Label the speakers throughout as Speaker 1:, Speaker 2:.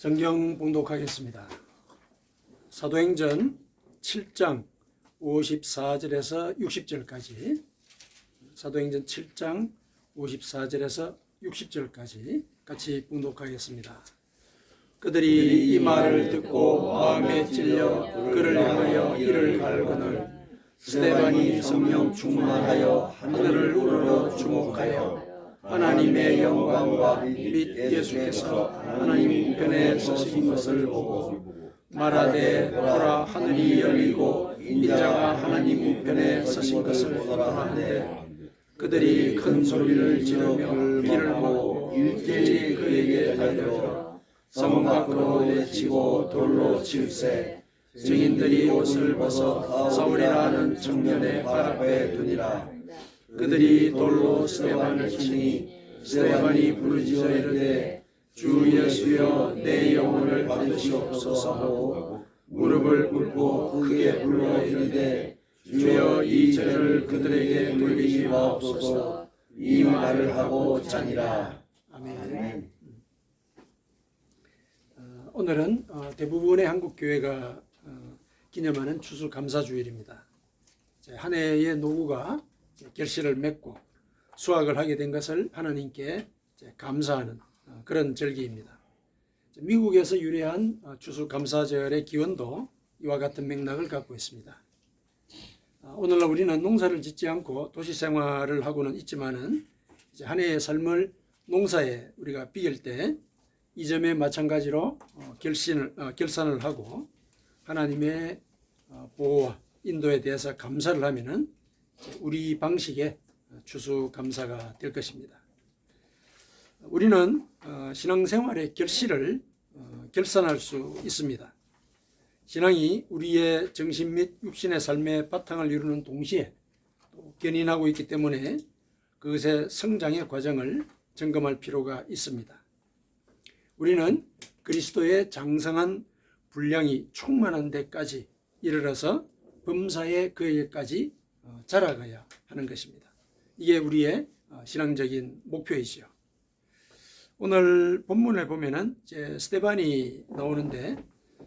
Speaker 1: 성경 봉독하겠습니다. 사도행전 7장 54절에서 60절까지 사도행전 7장 54절에서 60절까지 같이 봉독하겠습니다. 그들이 이 말을 듣고 마음에 찔려 그를 향하여 이를 갈거늘 스테반이 성령 충만하여 하늘을 우러러 주목하여 하나님의 영광과 및 예수께서 하나님 편에 서신 것을 보고 말하되 보라 하늘이 열리고 인자가 하나님 우편에 서신 것을 보라 하는데 그들이 큰 소리를 지르며 비를 보고 일제히 그에게 달려들어 성 밖으로 내치고 돌로 치우세 증인들이 옷을 벗어 사울이라는 청년의 발 앞에 두니라. 그들이 돌로 스테반을 치니 스테반이 부르짖어 이르되 주 예수여 내 영혼을 받으시옵소서 하고 무릎을 꿇고 크게 불러 이르되 주여 이 죄를 그들에게 돌리지 마옵소서 이 말을 하고 자니라 아멘. 어, 오늘은 어, 대부분의 한국 교회가 어, 기념하는 추수감사주일입니다. 한 해의 이제 결실을 맺고 수확을 하게 된 것을 하나님께 감사하는 어, 그런 절기입니다. 미국에서 유래한 어, 추수감사절의 기원도 이와 같은 맥락을 갖고 있습니다. 어, 오늘날 우리는 농사를 짓지 않고 도시 생활을 하고는 있지만은 이제 한 해의 삶을 농사에 우리가 비길 때 이 점에 마찬가지로 어, 결신을 어, 결산을 하고 하나님의 어, 보호와 인도에 대해서 감사를 하면은 우리 방식의 추수 감사가 될 것입니다. 우리는 어, 신앙생활의 결실을 어, 결산할 수 있습니다. 신앙이 우리의 정신 및 육신의 삶의 바탕을 이루는 동시에 또 견인하고 있기 때문에 그것의 성장의 과정을 점검할 필요가 있습니다. 우리는 그리스도의 장성한 분량이 충만한 데까지 이르러서 범사의 그에게까지 어, 자라가야 하는 것입니다. 이게 우리의 어, 신앙적인 목표이지요. 오늘 본문에 보면은 이제 스테반이 나오는데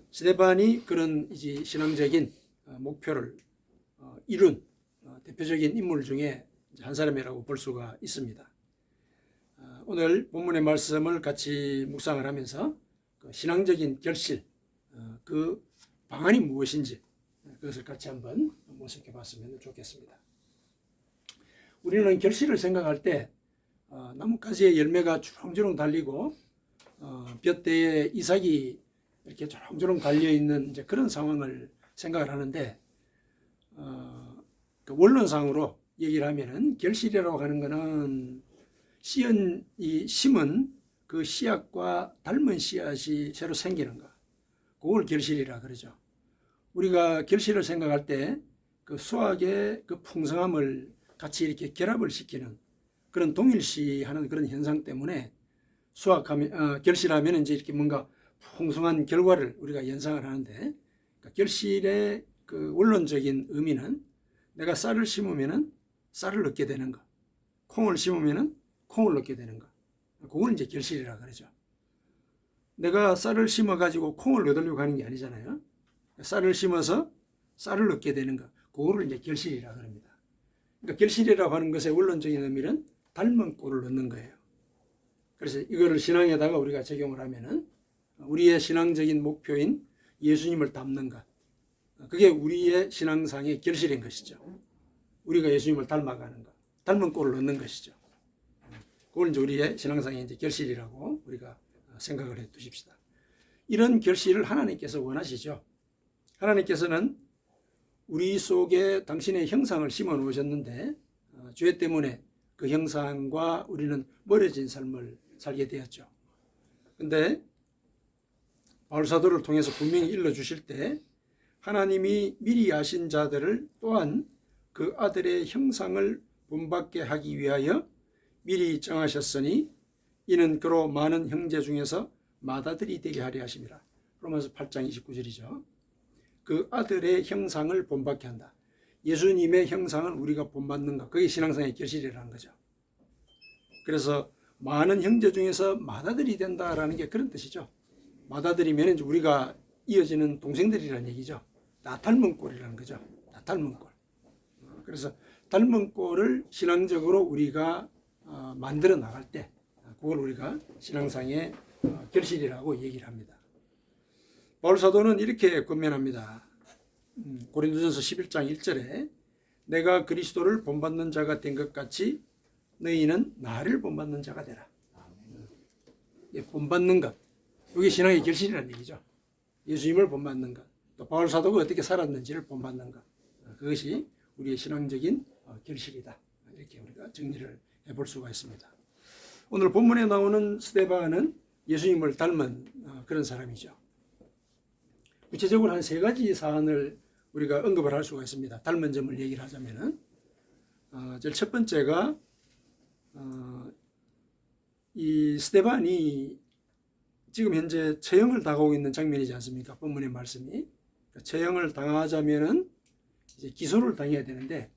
Speaker 1: 스테반이 그런 이제 신앙적인 어, 목표를 어, 이룬 어, 대표적인 인물 중에 한 사람이라고 볼 수가 있습니다. 어, 오늘 본문의 말씀을 같이 묵상을 하면서 그 신앙적인 결실, 어, 그 방안이 무엇인지 그것을 같이 한번 모색해 봤으면 좋겠습니다. 우리는 결실을 생각할 때 어, 나뭇가지에 열매가 주렁주렁 달리고 어, 볕대에 이삭이 이렇게 주렁주렁 달려 있는 이제 그런 상황을 생각을 하는데 어, 그 원론상으로 얘기를 하면은 결실이라고 하는 것은 씨은 이 심은 그 씨앗과 닮은 씨앗이 새로 생기는 거. 그걸 결실이라 그러죠. 우리가 결실을 생각할 때 그 수학의 그 풍성함을 같이 이렇게 결합을 시키는 그런 동일시하는 그런 현상 때문에 수학하면 어, 결실하면 이제 이렇게 뭔가 풍성한 결과를 우리가 연상을 하는데 그러니까 결실의 그 원론적인 의미는 내가 쌀을 심으면은 쌀을 얻게 되는 거, 콩을 심으면은 콩을 얻게 되는 거. 그거는 이제 결실이라 그러죠. 내가 쌀을 심어 가지고 콩을 얻으려고 하는 게 아니잖아요. 쌀을 심어서 쌀을 얻게 되는 거. 그거를 이제 결실이라 그럽니다. 그러니까 결실이라고 하는 것의 원론적인 의미는 닮은 꼴을 얻는 거예요. 그래서 이거를 신앙에다가 우리가 적용을 하면은 우리의 신앙적인 목표인 예수님을 닮는 것. 그게 우리의 신앙상의 결실인 것이죠. 우리가 예수님을 닮아가는 것. 닮은 꼴을 얻는 것이죠. 그걸 이제 우리의 신앙상의 이제 결실이라고 우리가 생각을 해 두십시다. 이런 결실을 하나님께서 원하시죠. 하나님께서는 우리 속에 당신의 형상을 심어 놓으셨는데 어, 죄 때문에 그 형상과 우리는 멀어진 삶을 살게 되었죠. 근데 바울 사도를 통해서 분명히 일러 주실 때 하나님이 미리 아신 자들을 또한 그 아들의 형상을 본받게 하기 위하여 미리 정하셨으니 이는 그로 많은 형제 중에서 맏아들이 되게 하려 하심이라. 로마서 8장 29절이죠. 그 아들의 형상을 본받게 한다. 예수님의 형상을 우리가 본받는 것. 그게 신앙상의 결실이라는 거죠. 그래서 많은 형제 중에서 맏아들이 된다라는 게 그런 뜻이죠. 이제 우리가 이어지는 동생들이라는 얘기죠. 나 닮은 꼴이라는 거죠. 나 닮은 꼴. 어, 그래서 닮은 꼴을 신앙적으로 우리가 어, 만들어 나갈 때 어, 그걸 우리가 신앙상의 어, 결실이라고 얘기를 합니다. 바울 사도는 이렇게 권면합니다. 음, 고린도전서 11장 1절에 내가 그리스도를 본받는 자가 된 것 같이 너희는 나를 본받는 자가 되라. 예, 본받는 것. 이게 신앙의 결실이라는 얘기죠. 예수님을 본받는 것. 또 바울 사도가 어떻게 살았는지를 본받는 것. 어, 그것이 우리의 신앙적인 어, 결실이다. 이렇게 우리가 정리를 해볼 수가 있습니다. 오늘 본문에 나오는 스테반은 예수님을 닮은 어, 그런 사람이죠. 구체적으로 한 세 가지 사안을 우리가 언급을 할 수가 있습니다. 닮은 점을 얘기를 하자면은 어, 제일 첫 번째가 어, 이 스테반이 지금 현재 처형을 당하고 있는 장면이지 않습니까? 본문의 말씀이 그러니까 처형을 당하자면은 이제 기소를 당해야 되는데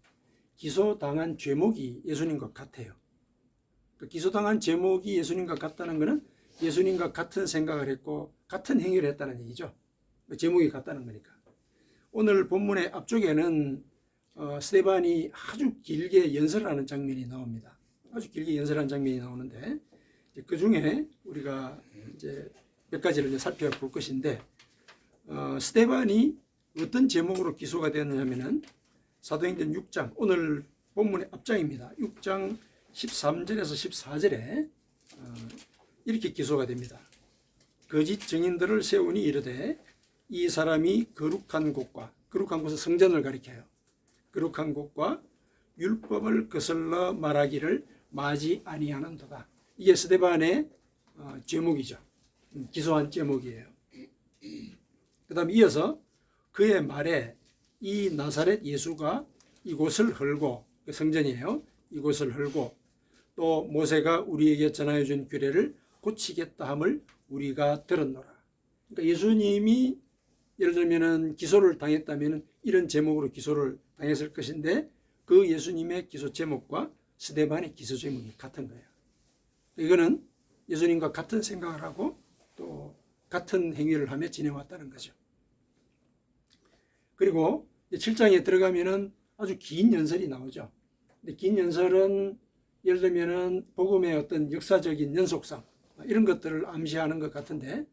Speaker 1: 기소당한 죄목이 예수님과 같아요. 그 기소당한 제목이 예수님과 같다는 것은 예수님과 같은 생각을 했고 같은 행위를 했다는 얘기죠. 그 제목이 같다는 거니까. 오늘 본문의 앞쪽에는 어, 스테반이 아주 길게 연설하는 장면이 나옵니다. 아주 길게 연설하는 장면이 나오는데 그 중에 우리가 이제 몇 가지를 이제 살펴볼 것인데 어, 스테반이 어떤 제목으로 기소가 되었느냐면은 사도행전 6장 오늘 본문의 앞장입니다. 6장 13절에서 14절에 어, 이렇게 기소가 됩니다. 거짓 증인들을 세우니 이르되 이 사람이 거룩한 곳과 거룩한 곳은 성전을 가리켜요. 거룩한 곳과 율법을 거슬러 말하기를 마지 아니하는 도다. 이게 스데반의 어, 제목이죠. 음, 기소한 제목이에요. 그 다음 이어서 그의 말에 이 나사렛 예수가 이곳을 헐고 그 성전이에요. 이곳을 헐고 또 모세가 우리에게 전하여 준 규례를 고치겠다 함을 우리가 들었노라. 그러니까 예수님이 예를 들면은 기소를 당했다면은 이런 제목으로 기소를 당했을 것인데 그 예수님의 기소 제목과 스데반의 기소 제목이 같은 거예요. 이거는 예수님과 같은 생각을 하고 또 같은 행위를 하며 지내왔다는 거죠. 그리고 7장에 들어가면은 아주 긴 연설이 나오죠. 긴 연설은 예를 들면은 복음의 어떤 역사적인 연속성 이런 것들을 암시하는 것 같은데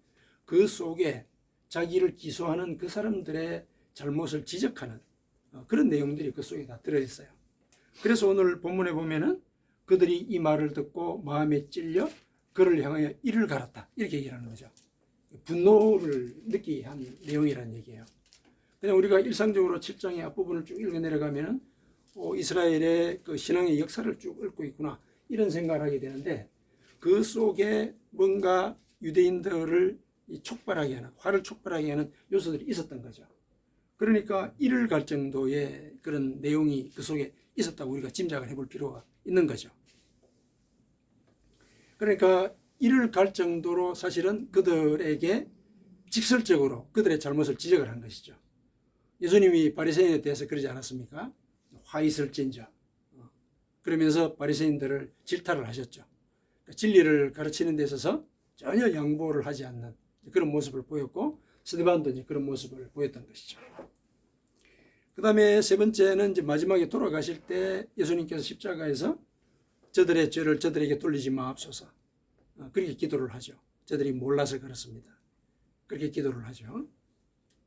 Speaker 1: 그 속에 자기를 기소하는 그 사람들의 잘못을 지적하는 어, 그런 내용들이 그 속에 다 들어있어요. 그래서 오늘 본문에 보면은 그들이 이 말을 듣고 마음에 찔려 그를 향하여 이를 갈았다 이렇게 얘기하는 거죠. 분노를 느끼게 한 내용이라는 얘기예요. 그냥 우리가 일상적으로 7장의 앞부분을 쭉 읽어 내려가면은 어, 이스라엘의 그 신앙의 역사를 쭉 읽고 있구나 이런 생각을 하게 되는데 그 속에 뭔가 유대인들을 이 촉발하게 하는 화를 촉발하게 하는 요소들이 있었던 거죠. 그러니까 이를 갈 정도의 그런 내용이 그 속에 있었다고 우리가 짐작을 해볼 필요가 있는 거죠. 그러니까 이를 갈 정도로 사실은 그들에게 직설적으로 그들의 잘못을 지적을 한 것이죠. 예수님이 바리새인에 대해서 그러지 않았습니까? 화 있을진저. 어, 그러면서 바리새인들을 질타를 하셨죠. 그러니까 진리를 가르치는 데 있어서 전혀 양보를 하지 않는 그런 모습을 보였고 스데반도 이제 그런 모습을 보였던 것이죠. 그 다음에 세 번째는 이제 마지막에 돌아가실 때 예수님께서 십자가에서 저들의 죄를 저들에게 돌리지 마옵소서. 어, 그렇게 기도를 하죠. 저들이 몰라서 그렇습니다. 그렇게 기도를 하죠.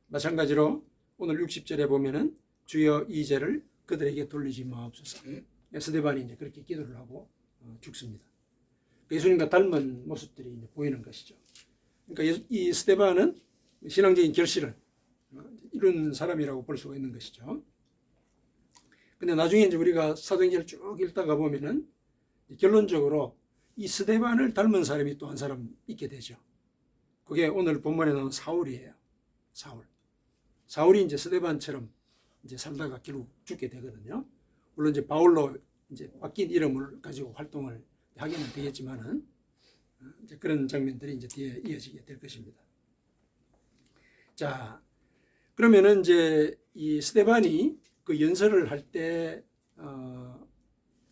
Speaker 1: 마찬가지로 오늘 60절에 보면은 주여 이 죄를 그들에게 돌리지 마옵소서. 스데반이 이제 그렇게 기도를 하고 어, 죽습니다. 예수님과 닮은 모습들이 보이는 것이죠. 그러니까 이 스데반은 신앙적인 결실을 어, 이룬 사람이라고 볼 수가 있는 것이죠. 근데 나중에 이제 우리가 사도행전을 쭉 읽다가 보면은 결론적으로 이 스데반을 닮은 사람이 또 한 사람 있게 되죠. 그게 오늘 본문에 나온 사울이에요. 사울. 사울이 이제 스데반처럼 이제 살다가 결국 죽게 되거든요. 물론 이제 바울로 이제 바뀐 이름을 가지고 활동을 하게는 되겠지만은 어, 이제 그런 장면들이 이제 뒤에 이어지게 될 것입니다. 자, 그러면은 이제 이 스테반이 그 연설을 할때 어,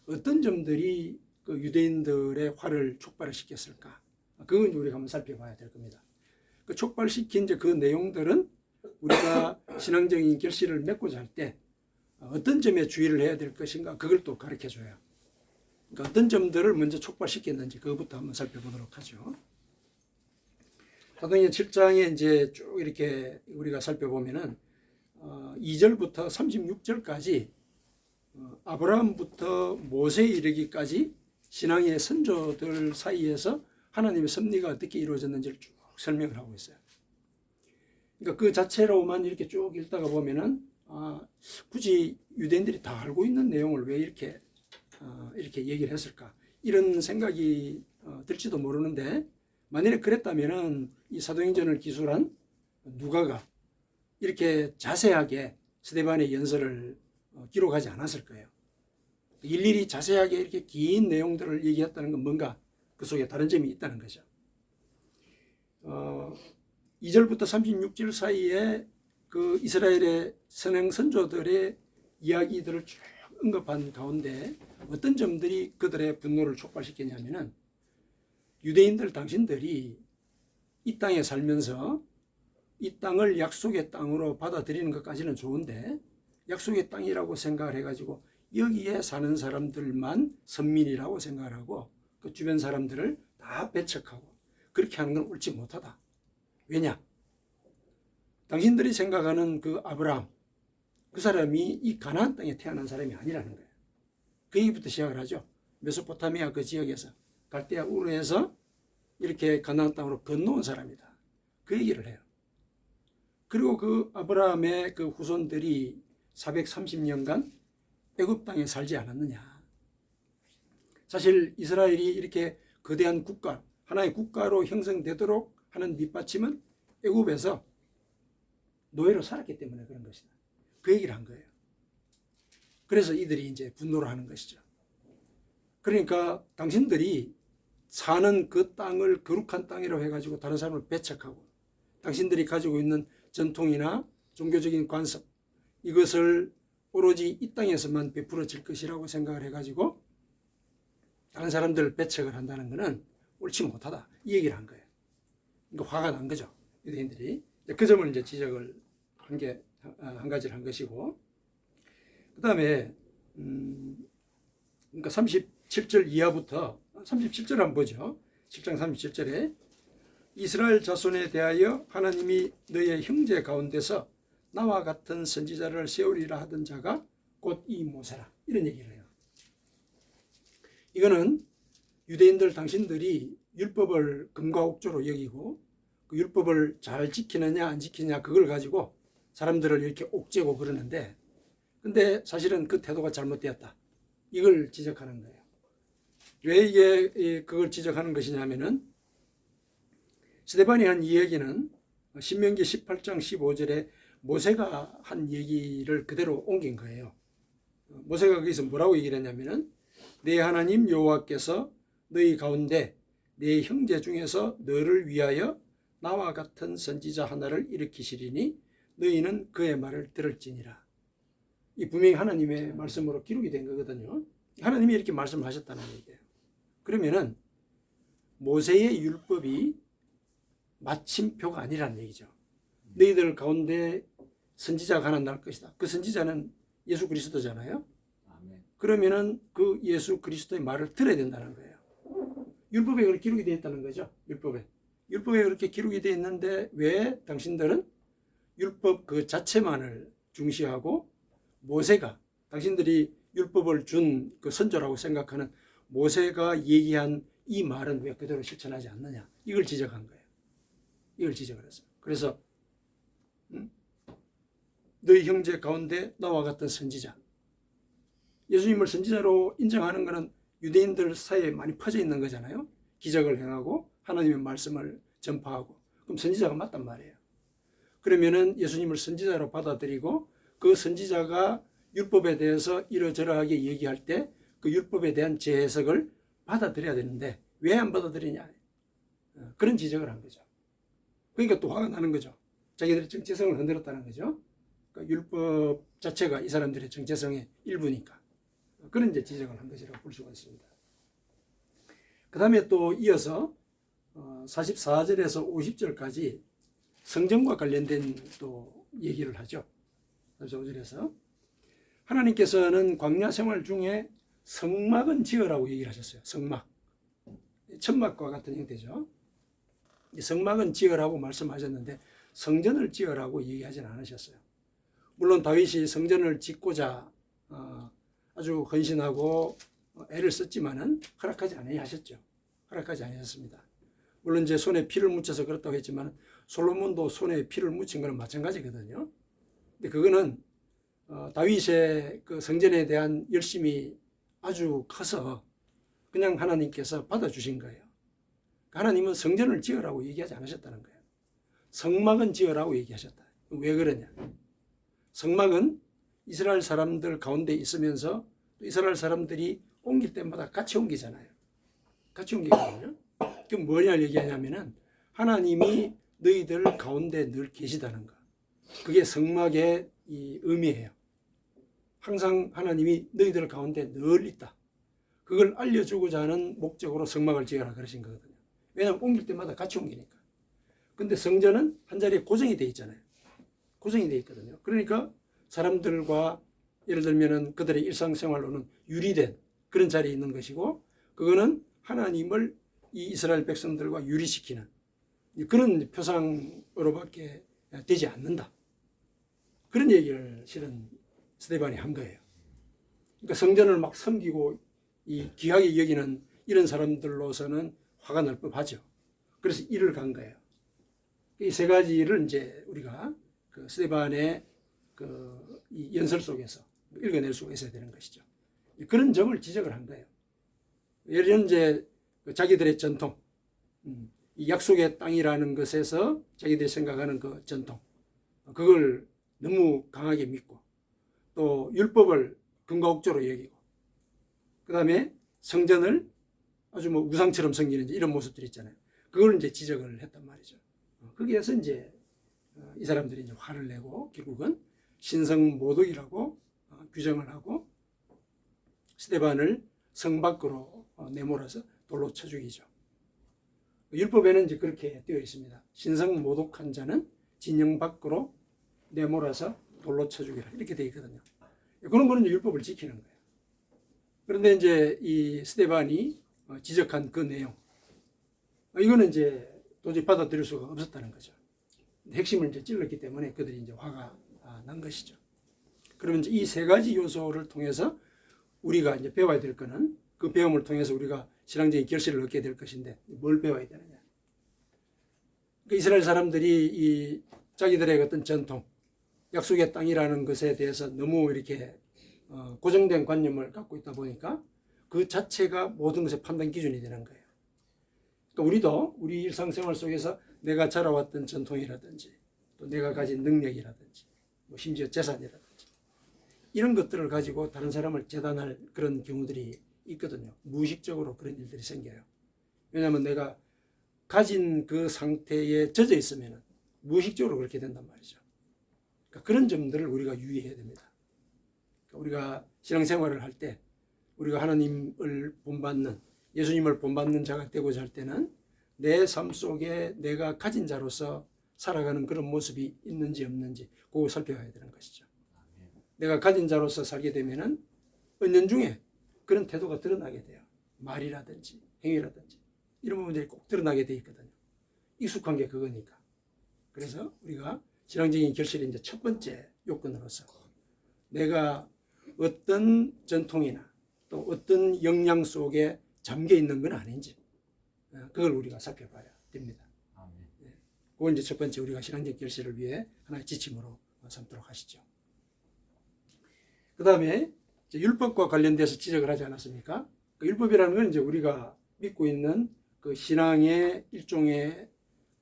Speaker 1: 어떤 점들이 그 유대인들의 화를 촉발을 시켰을까? 그건 우리가 한번 살펴봐야 될 겁니다. 그 촉발시킨 이제 그 내용들은 우리가 신앙적인 결실을 맺고자 할 때 어떤 점에 주의를 해야 될 것인가 그걸 또 가르쳐 줘요. 그러니까 어떤 점들을 먼저 촉발시켰는지 그것부터 한번 살펴보도록 하죠. 사도행전 7장에 이제 쭉 이렇게 우리가 살펴보면은 어, 2절부터 36절까지 어, 아브라함부터 모세에 이르기까지 신앙의 선조들 사이에서 하나님의 섭리가 어떻게 이루어졌는지를 쭉 설명을 하고 있어요. 그러니까 그 자체로만 이렇게 쭉 읽다가 보면은 아, 굳이 유대인들이 다 알고 있는 내용을 왜 이렇게 어, 이렇게 얘기를 했을까 이런 생각이 어, 들지도 모르는데 만일에 그랬다면은 이 사도행전을 기술한 누가가 이렇게 자세하게 스데반의 연설을 어, 기록하지 않았을 거예요. 일일이 자세하게 이렇게 긴 내용들을 얘기했다는 건 뭔가 그 속에 다른 점이 있다는 거죠. 어, 2절부터 36절 사이에 그 이스라엘의 선행 선조들의 이야기들을 쭉 언급한 가운데 어떤 점들이 그들의 분노를 촉발시켰냐면은 유대인들 당신들이 이 땅에 살면서 이 땅을 약속의 땅으로 받아들이는 것까지는 좋은데 약속의 땅이라고 생각을 해가지고 여기에 사는 사람들만 선민이라고 생각을 하고 그 주변 사람들을 다 배척하고 그렇게 하는 건 옳지 못하다. 왜냐? 당신들이 생각하는 그 아브라함 그 사람이 이 가나안 땅에 태어난 사람이 아니라는 거예요. 그 얘기부터 시작을 하죠. 메소포타미아 그 지역에서 갈대아 우르에서 이렇게 가나안 땅으로 건너온 사람이다. 그 얘기를 해요. 그리고 그 아브라함의 그 후손들이 430년간 애굽 땅에 살지 않았느냐. 사실 이스라엘이 이렇게 거대한 국가, 하나의 국가로 형성되도록 하는 밑받침은 애굽에서 노예로 살았기 때문에 그런 것이다. 그 얘기를 한 거예요. 그래서 이들이 이제 분노를 하는 것이죠. 그러니까 당신들이 사는 그 땅을 거룩한 땅이라고 해가지고 다른 사람을 배척하고 당신들이 가지고 있는 전통이나 종교적인 관습 이것을 오로지 이 땅에서만 베풀어질 것이라고 생각을 해가지고 다른 사람들을 배척을 한다는 것은 옳지 못하다 이 얘기를 한 거예요. 그러니까 화가 난 거죠 유대인들이 그 점을 이제 지적을 한 게 한 가지를 한 것이고 그 다음에 음, 그러니까 37절 이하부터 37절 한번 보죠. 7장 37절에 이스라엘 자손에 대하여 하나님이 너의 형제 가운데서 나와 같은 선지자를 세우리라 하던 자가 곧 이 모세라 이런 얘기를 해요. 이거는 유대인들 당신들이 율법을 금과 옥조로 여기고 그 율법을 잘 지키느냐 안 지키느냐 그걸 가지고 사람들을 이렇게 옥죄고 그러는데 근데 사실은 그 태도가 잘못되었다. 이걸 지적하는 거예요. 왜 이게 그걸 지적하는 것이냐면은 스테반이 한이 얘기는 신명기 18장 15절에 모세가 한 얘기를 그대로 옮긴 거예요. 모세가 거기서 뭐라고 얘기를 했냐면은 내 하나님 여호와께서 너희 가운데 내 형제 중에서 너를 위하여 나와 같은 선지자 하나를 일으키시리니 너희는 그의 말을 들을지니라. 이 분명히 하나님의 말씀으로 기록이 된 거거든요. 하나님이 이렇게 말씀하셨다는 얘기예요. 그러면은 모세의 율법이 마침표가 아니라는 얘기죠. 너희들 가운데 선지자가 하나 날 것이다. 그 선지자는 예수 그리스도잖아요. 그러면은 그 예수 그리스도의 말을 들어야 된다는 거예요. 율법에 그렇게 기록이 되어 있다는 거죠. 율법에. 율법에 그렇게 기록이 되어 있는데 왜 당신들은 율법 그 자체만을 중시하고 모세가 당신들이 율법을 준 그 선조라고 생각하는 모세가 얘기한 이 말은 왜 그대로 실천하지 않느냐 이걸 지적한 거예요. 이걸 지적을 했어요. 그래서 음? 너희 형제 가운데 나와 같은 선지자 예수님을 선지자로 인정하는 것은 유대인들 사이에 많이 퍼져 있는 거잖아요. 기적을 행하고 하나님의 말씀을 전파하고 그럼 선지자가 맞단 말이에요. 그러면은 예수님을 선지자로 받아들이고 그 선지자가 율법에 대해서 이러저러하게 얘기할 때 그 율법에 대한 재해석을 받아들여야 되는데 왜 안 받아들이냐 어, 그런 지적을 한 거죠. 그러니까 또 화가 나는 거죠. 자기들의 정체성을 흔들었다는 거죠. 그러니까 율법 자체가 이 사람들의 정체성의 일부니까 그런 이제 지적을 한 것이라고 볼 수가 있습니다. 그 다음에 또 이어서 44절에서 50절까지 성전과 관련된 또 얘기를 하죠. 5절에서 하나님께서는 광야 생활 중에 성막은 지으라고 얘기를 하셨어요. 성막. 천막과 같은 형태죠. 이 성막은 지으라고 말씀하셨는데 성전을 지으라고 얘기하지는 않으셨어요. 물론 다윗이 성전을 짓고자 어, 아주 헌신하고 어, 애를 썼지만은 허락하지 아니하셨죠. 허락하지 아니하셨습니다. 물론 이제 손에 피를 묻혀서 그렇다고 했지만 솔로몬도 손에 피를 묻힌 거는 마찬가지거든요. 근데 그거는 어, 다윗의 그 성전에 대한 열심이 아주 커서 그냥 하나님께서 받아주신 거예요. 하나님은 성전을 지으라고 얘기하지 않으셨다는 거예요. 성막은 지으라고 얘기하셨다. 왜 그러냐? 성막은 이스라엘 사람들 가운데 있으면서 또 이스라엘 사람들이 옮길 때마다 같이 옮기잖아요. 같이 옮기거든요. 그럼 뭐냐 얘기하냐면은 하나님이 너희들 가운데 늘 계시다는 거. 그게 성막의 이 의미예요. 항상 하나님이 너희들 가운데 늘 있다. 그걸 알려주고자 하는 목적으로 성막을 지어라 그러신 거거든요. 왜냐하면 옮길 때마다 같이 옮기니까. 근데 성전은 한 자리에 고정이 돼 있잖아요. 고정이 돼 있거든요. 그러니까 사람들과 예를 들면은 그들의 일상생활로는 유리된 그런 자리에 있는 것이고 그거는 하나님을 이 이스라엘 백성들과 유리시키는 그런 표상으로밖에 되지 않는다. 그런 얘기를 실은 스테반이 한 거예요. 그러니까 성전을 막 섬기고 이 귀하게 여기는 이런 사람들로서는 화가 날 법하죠. 그래서 일을 간 거예요. 이 세 가지를 이제 우리가 그 스테반의 그이 연설 속에서 읽어낼 수가 있어야 되는 것이죠. 그런 점을 지적을 한 거예요. 예를 이제 그 자기들의 전통, 음, 이 약속의 땅이라는 것에서 자기들이 생각하는 그 전통, 그걸 너무 강하게 믿고 또 율법을 근거옥조로 여기고 그 다음에 성전을 아주 뭐 우상처럼 섬기는 이런 모습들이 있잖아요. 그걸 이제 지적을 했단 말이죠. 어, 거기에서 이제 어, 이 사람들이 이제 화를 내고 결국은 신성 모독이라고 어, 규정을 하고 스테반을 성 밖으로 내몰아서 돌로 쳐 죽이죠. 율법에는 이제 그렇게 되어 있습니다. 신성 모독한 자는 진영 밖으로 내몰아서 돌로 쳐 죽이라 이렇게 되어 있거든요. 그런 거는 율법을 지키는 거예요. 그런데 이제 이 스테반이 지적한 그 내용, 이거는 이제 도저히 받아들일 수가 없었다는 거죠. 핵심을 이제 찔렀기 때문에 그들이 이제 화가 난 것이죠. 그러면 이 세 가지 요소를 통해서 우리가 이제 배워야 될 거는 그 배움을 통해서 우리가 신앙적인 결실을 얻게 될 것인데 뭘 배워야 되느냐? 그 이스라엘 사람들이 이 자기들의 어떤 전통, 약속의 땅이라는 것에 대해서 너무 이렇게 어, 고정된 관념을 갖고 있다 보니까 그 자체가 모든 것의 판단 기준이 되는 거예요. 그러니까 우리도 우리 일상생활 속에서 내가 자라왔던 전통이라든지 또 내가 가진 능력이라든지 뭐 심지어 재산이라든지 이런 것들을 가지고 다른 사람을 재단할 그런 경우들이 있거든요. 무의식적으로 그런 일들이 생겨요. 왜냐하면 내가 가진 그 상태에 젖어 있으면 무의식적으로 그렇게 된단 말이죠. 그러니까 그런 점들을 우리가 유의해야 됩니다. 그러니까 우리가 신앙생활을 할 때 우리가 하나님을 본받는 예수님을 본받는 자가 되고자 할 때는 내 삶 속에 내가 가진 자로서 살아가는 그런 모습이 있는지 없는지 그거 살펴봐야 되는 것이죠. 내가 가진 자로서 살게 되면은 은연 중에 그런 태도가 드러나게 돼요. 말이라든지 행위라든지 이런 부분들이 꼭 드러나게 돼 있거든요. 익숙한 게 그거니까. 그래서 우리가 신앙적인 결실이 이제 첫 번째 요건으로서 내가 어떤 전통이나 또 어떤 역량 속에 잠겨 있는 건 아닌지 어, 그걸 우리가 살펴봐야 됩니다. 네. 그건 이제 첫 번째 우리가 신앙적 결실을 위해 하나의 지침으로 삼도록 하시죠. 그 다음에 율법과 관련돼서 지적을 하지 않았습니까? 그 율법이라는 건 이제 우리가 믿고 있는 그 신앙의 일종의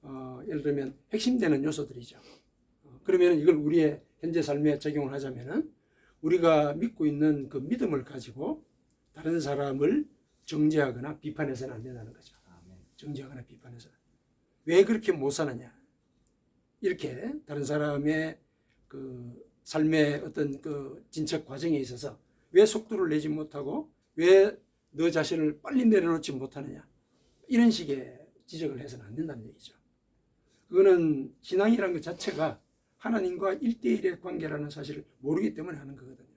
Speaker 1: 어, 예를 들면 핵심되는 요소들이죠. 어, 그러면 이걸 우리의 현재 삶에 적용을 하자면은 우리가 믿고 있는 그 믿음을 가지고 다른 사람을 정죄하거나 비판해서는 안 된다는 거죠. 정죄하거나 비판해서 왜 그렇게 못 사느냐 이렇게 다른 사람의 그 삶의 어떤 그 진척 과정에 있어서 왜 속도를 내지 못하고 왜 너 자신을 빨리 내려놓지 못하느냐 이런 식의 지적을 해서는 안 된다는 얘기죠. 그거는 신앙이라는 것 자체가 하나님과 일대일의 관계라는 사실을 모르기 때문에 하는 거거든요.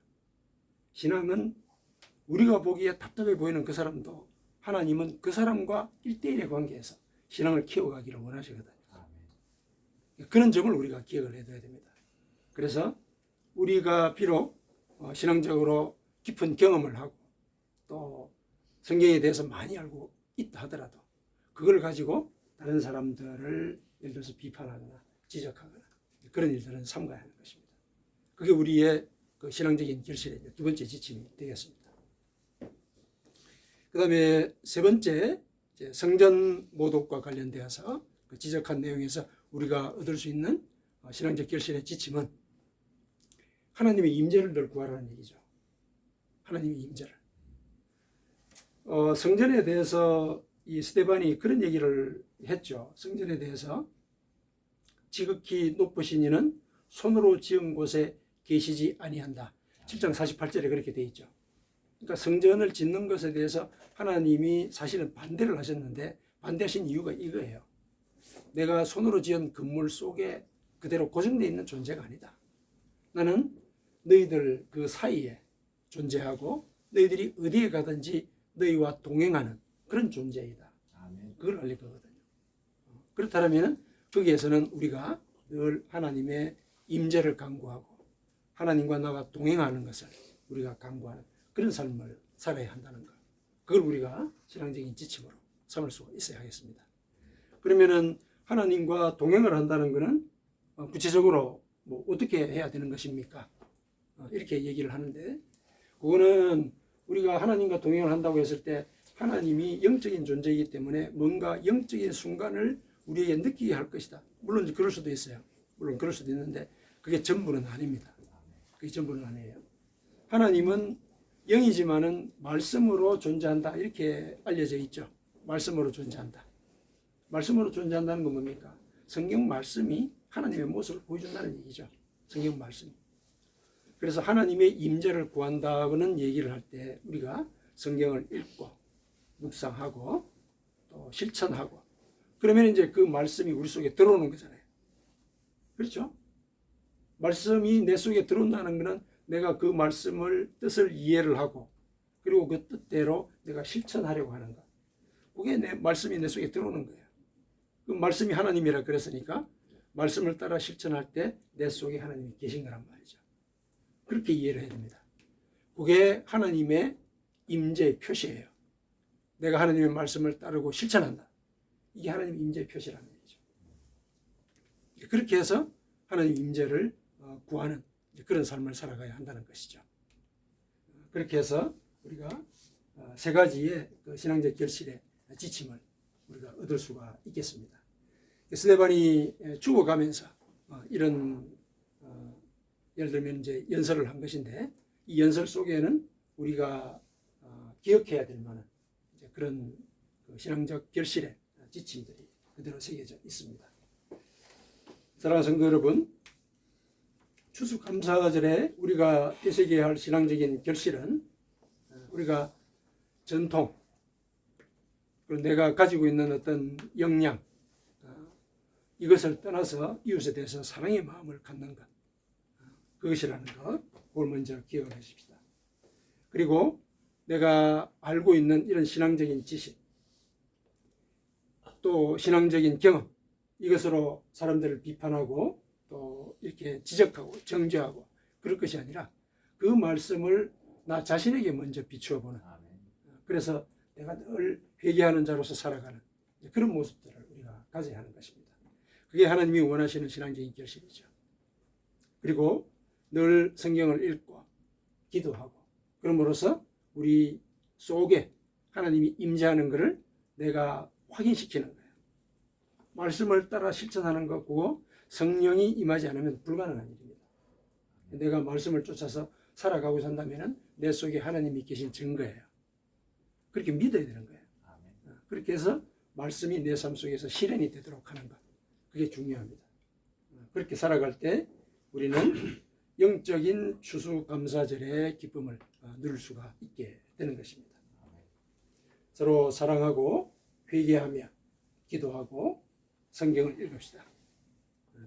Speaker 1: 신앙은 우리가 보기에 답답해 보이는 그 사람도 하나님은 그 사람과 일대일의 관계에서 신앙을 키워가기를 원하시거든요. 그런 점을 우리가 기억을 해둬야 됩니다. 그래서 우리가 비록 어, 신앙적으로 깊은 경험을 하고 또 성경에 대해서 많이 알고 있다 하더라도 그걸 가지고 다른 사람들을 예를 들어서 비판하거나 지적하거나 그런 일들은 삼가야 하는 것입니다. 그게 우리의 그 신앙적인 결실의 두 번째 지침이 되겠습니다. 그 다음에 세 번째 성전 모독과 관련되어서 그 지적한 내용에서 우리가 얻을 수 있는 어, 신앙적 결실의 지침은 하나님의 임재를 늘 구하라는 얘기죠. 하나님의 임재를. 어, 성전에 대해서 이 스테반이 그런 얘기를 했죠. 성전에 대해서 지극히 높으신 이는 손으로 지은 곳에 계시지 아니한다. 7장 48절에 그렇게 돼 있죠. 그러니까 성전을 짓는 것에 대해서 하나님이 사실은 반대를 하셨는데 반대하신 이유가 이거예요. 내가 손으로 지은 건물 속에 그대로 고정되어 있는 존재가 아니다. 나는 너희들 그 사이에 존재하고 너희들이 어디에 가든지 너희와 동행하는 그런 존재이다. 그걸 알릴 거거든요. 그렇다면 거기에서는 우리가 늘 하나님의 임재를 강구하고 하나님과 나가 동행하는 것을 우리가 강구하는 그런 삶을 살아야 한다는 것. 그걸 우리가 신앙적인 지침으로 삼을 수 있어야 하겠습니다. 그러면은 하나님과 동행을 한다는 것은 어, 구체적으로 뭐 어떻게 해야 되는 것입니까? 어, 이렇게 얘기를 하는데 그거는 우리가 하나님과 동행을 한다고 했을 때 하나님이 영적인 존재이기 때문에 뭔가 영적인 순간을 우리에게 느끼게 할 것이다. 물론 그럴 수도 있어요. 물론 그럴 수도 있는데 그게 전부는 아닙니다. 그게 전부는 아니에요. 하나님은 영이지만은 말씀으로 존재한다. 이렇게 알려져 있죠. 말씀으로 존재한다. 말씀으로 존재한다는 건 뭡니까? 성경 말씀이 하나님의 모습을 보여준다는 얘기죠. 성경 말씀이. 그래서 하나님의 임재를 구한다고는 얘기를 할 때 우리가 성경을 읽고 묵상하고 또 실천하고 그러면 이제 그 말씀이 우리 속에 들어오는 거잖아요. 그렇죠? 말씀이 내 속에 들어온다는 것은 내가 그 말씀을 뜻을 이해를 하고 그리고 그 뜻대로 내가 실천하려고 하는 것. 그게 내 말씀이 내 속에 들어오는 거예요. 그 말씀이 하나님이라 그랬으니까 말씀을 따라 실천할 때 내 속에 하나님이 계신 거란 말이죠. 그렇게 이해를 해야 됩니다. 그게 하나님의 임재의 표시예요. 내가 하나님의 말씀을 따르고 실천한다. 이게 하나님의 임재의 표시라는 얘기죠. 그렇게 해서 하나님 임재를 어, 구하는 그런 삶을 살아가야 한다는 것이죠. 그렇게 해서 우리가 어, 세 가지의 그 신앙적 결실의 지침을 우리가 얻을 수가 있겠습니다. 스테반이 죽어가면서 어, 이런 어, 예를 들면 이제 연설을 한 것인데 이 연설 속에는 우리가 어, 기억해야 될 만한 그런 그 신앙적 결실의 지침들이 그대로 새겨져 있습니다. 사랑하는 성도 여러분, 추수감사절에 우리가 되새겨야 할 신앙적인 결실은 우리가 전통, 그리고 내가 가지고 있는 어떤 역량, 어, 이것을 떠나서 이웃에 대해서 사랑의 마음을 갖는 것. 어, 그것이라는 것. 그걸 먼저 기억하십시다. 그리고 내가 알고 있는 이런 신앙적인 지식, 또 신앙적인 경험, 이것으로 사람들을 비판하고 또 이렇게 지적하고 정죄하고 그럴 것이 아니라 그 말씀을 나 자신에게 먼저 비추어 보는. 그래서 내가 늘 회개하는 자로서 살아가는 그런 모습들을 우리가 가져야 하는 것입니다. 그게 하나님이 원하시는 신앙적인 결실이죠. 그리고 늘 성경을 읽고 기도하고 그럼으로써 우리 속에 하나님이 임재하는 것을 내가 확인시키는. 말씀을 따라 실천하는 것고 성령이 임하지 않으면 불가능한 일입니다. 내가 말씀을 쫓아서 살아가고 산다면 내 속에 하나님이 계신 증거예요. 그렇게 믿어야 되는 거예요. 어, 그렇게 해서 말씀이 내 삶 속에서 실현이 되도록 하는 것. 그게 중요합니다. 어, 그렇게 살아갈 때 우리는 영적인 추수감사절의 기쁨을 어, 누릴 수가 있게 되는 것입니다. 서로 사랑하고 회개하며 기도하고 성경을 읽읍시다.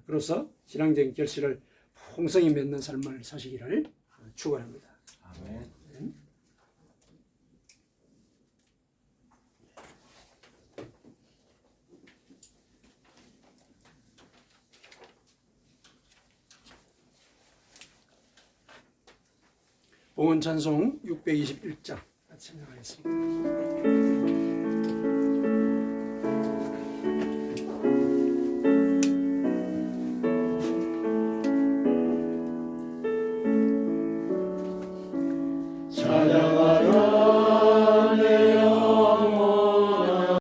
Speaker 1: 그로서 신앙적인 결실을 풍성히 맺는 삶을 사시기를 축원합니다.
Speaker 2: 아멘.
Speaker 1: 봉헌 찬송 621장 같이 찬양하겠습니다.